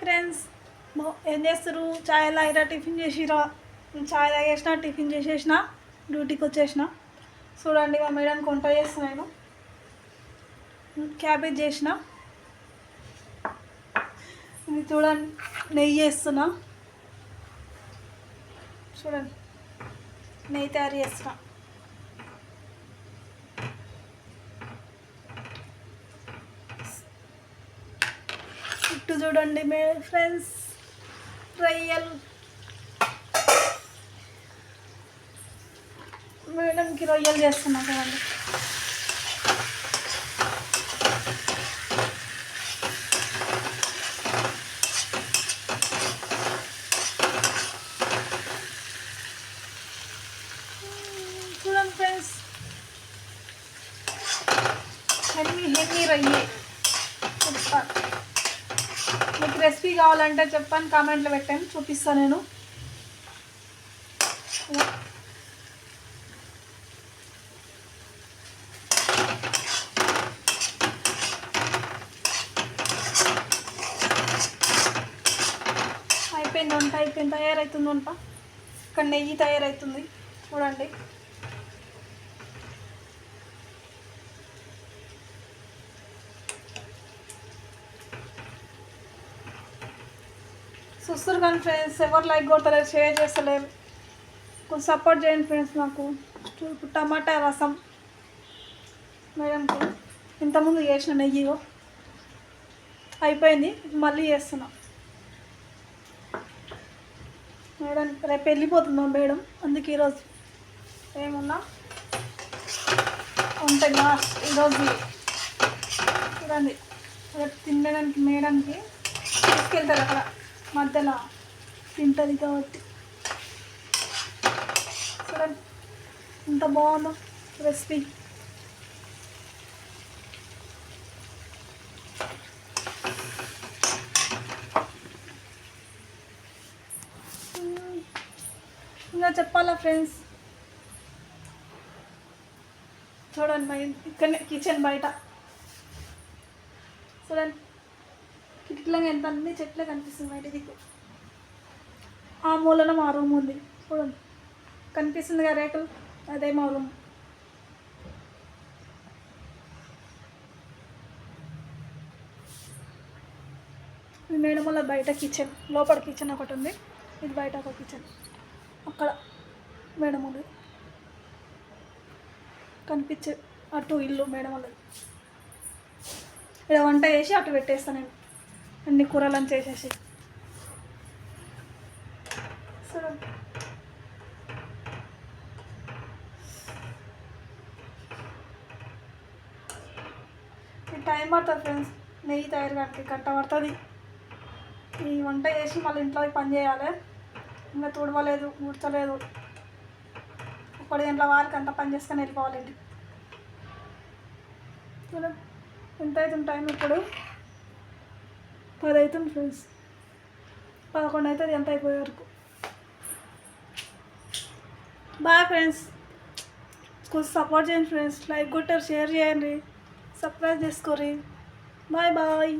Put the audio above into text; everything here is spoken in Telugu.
ఫ్రెండ్స్ ఏం చేస్తారు? చాయ్ తాగిరా టిఫిన్ చేసిరా? చాయ్ తాగేసిన టిఫిన్ చేసేసిన డ్యూటీకి వచ్చేసిన. చూడండి మా మేడానికి వంట చేస్తున్నాను క్యాబేజ్ చేసిన. ఇది చూడండి నెయ్యి చేస్తున్నా చూడండి నెయ్యి తయారు చేస్తున్నా. చుట్టూ చూడండి మే ఫ్రెండ్స్. రొయ్యలు మేడంకి రొయ్యలు చేస్తున్నా కదండి చూడండి ఫ్రెండ్స్. హెన్ని హెన్ని రొయ్యి. సూపర్. మీకు రెసిపీ కావాలంటే చెప్పండి కామెంట్లో పెట్టాను చూపిస్తాను నేను. అయిపోయింది వంట అయిపోయింది తయారవుతుంది వంట. ఇక్కడ నెయ్యి తయారవుతుంది చూడండి. చూస్తారు కానీ ఫ్రెండ్స్ ఎవరు లైక్ కొడతలేరు షేర్ చేస్తలేరు కొంచెం సపోర్ట్ చేయండి ఫ్రెండ్స్ నాకు ఇప్పుడు టమాటా రసం మేడంకి ఇంతకుముందు చేసిన నెయ్యిలో అయిపోయింది మళ్ళీ చేస్తున్నా మేడం రేపు వెళ్ళిపోతుందా మేడం. అందుకే ఈరోజు ఏమున్నా? ఉంటాయి మా ఈరోజు చూడండి. రేపు తినడానికి మేడంకి తీసుకెళ్తారు అక్కడ. మధ్యలో తింటుంది కాబట్టి. చూడండి ఎంత బాగుందో రెసిపీ. ఇంకా చెప్పాలా ఫ్రెండ్స్? చూడండి మా ఇక్కడనే కిచెన్ బయట. చూడండి ఇట్లా ఎంత అన్ని చెట్లే కనిపిస్తుంది బయట దిక్కు. ఆ మూలన మా రూమ్ ఉంది. చూడండి. కనిపిస్తుంది కదా రేకులు? అదే మా రూమ్. ఇది మేడం వల్ల బయట కిచెన్. లోపల కిచెన్ ఒకటి ఉంది. ఇది బయట ఒక కిచెన్. అక్కడ మేడం ఉంది. కనిపించే అటు ఇల్లు మేడం వాళ్ళది. ఇక్కడ వంట చేసి అటు పెట్టేస్తాను నేను. అన్ని కూరలను చేసేసి. సరే. టైం పడుతుంది ఫ్రెండ్స్. నెయ్యి తయారు కట్టి కట్ట పడుతుంది. ఈ వంట చేసి మళ్ళీ ఇంట్లో పని చేయాలి. ఇంకా తుడవలేదు ఉడతలేదు ఒకటి గంటల వారికి అంత పని చేసుకొని వెళ్ళిపోవాలండి ఎంత అవుతుంది టైం ఇప్పుడు? పది అవుతుంది ఫ్రెండ్స్. పదకొండు అవుతుంది ఎంత అయిపోయే వరకు. Bye friends. కొంచెం సపోర్ట్ చేయండి ఫ్రెండ్స్. లైక్ కొట్టారు షేర్ చేయండి. సర్ప్రైజ్ చేసుకోరి. Bye bye